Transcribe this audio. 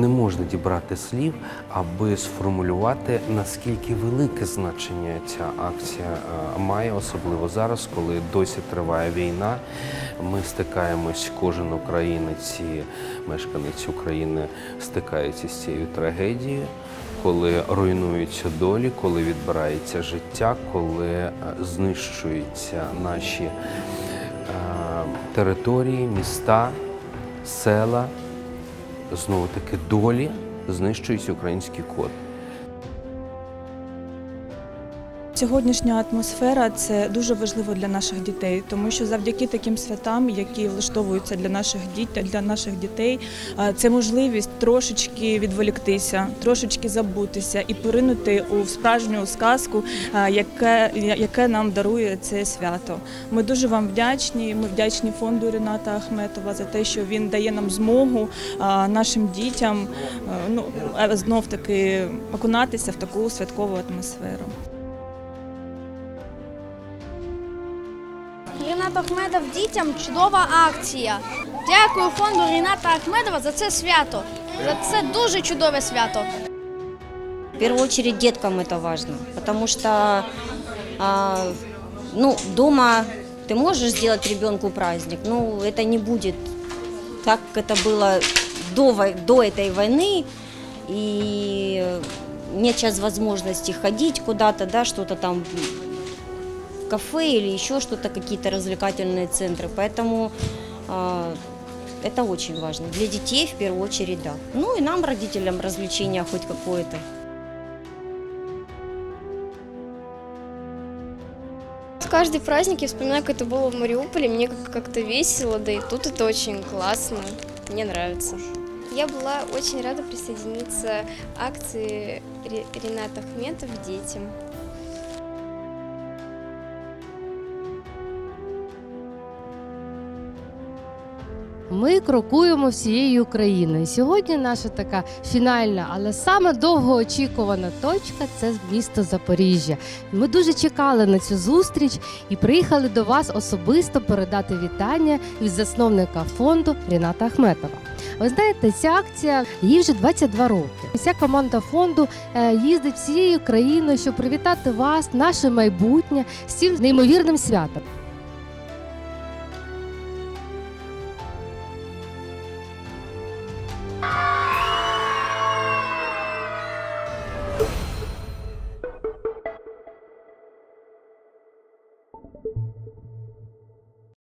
Не можна дібрати слів, аби сформулювати, наскільки велике значення ця акція е, має, особливо зараз, коли досі триває війна. Ми стикаємось, кожен українець мешканець України стикається з цією трагедією, коли руйнуються долі, коли відбирається життя, коли е, знищуються наші е, території, міста, села знову таки долі знищується український код. Сьогоднішня атмосфера це дуже важливо для наших дітей, тому що завдяки таким святам, які влаштовуються для наших дітей, для наших дітей, це можливість трошечки відволіктися, трошечки забутися і поринути у справжню сказку, яке, яке нам дарує це свято. Ми дуже вам вдячні. Ми вдячні фонду Рената Ахметова за те, що він дає нам змогу нашим дітям ну знов таки окунатися в таку святкову атмосферу. Рінат Ахмедов дітям чудова акція. Дякую фонду Ріната Ахмедова за це свято. За це дуже чудове свято. В первую очередь деткам это важно, потому что а, ну, дома ты можешь сделать ребенку праздник, но это не будет так, как это было до, вой- до этой войны, и нет сейчас возможности ходить куда-то, да, что-то там в кафе или еще что-то, какие-то развлекательные центры, поэтому а, это очень важно. Для детей в первую очередь, да. Ну и нам, родителям, развлечение хоть какое-то. Каждый праздник я вспоминаю, как это было в Мариуполе. Мне как- как-то весело, да и тут это очень классно. Мне нравится. Я была очень рада присоединиться к акции Ре- Рената Ахметов детям. Ми крокуємо всією Україною. Сьогодні наша така фінальна, але саме довгоочікувана точка це місто Запоріжжя. Ми дуже чекали на цю зустріч і приїхали до вас особисто передати вітання від засновника фонду Ріната Ахметова. Ви знаєте, ця акція їй вже 22 роки. Вся команда фонду е, їздить всією країною, щоб привітати вас, наше майбутнє з цим неймовірним святом.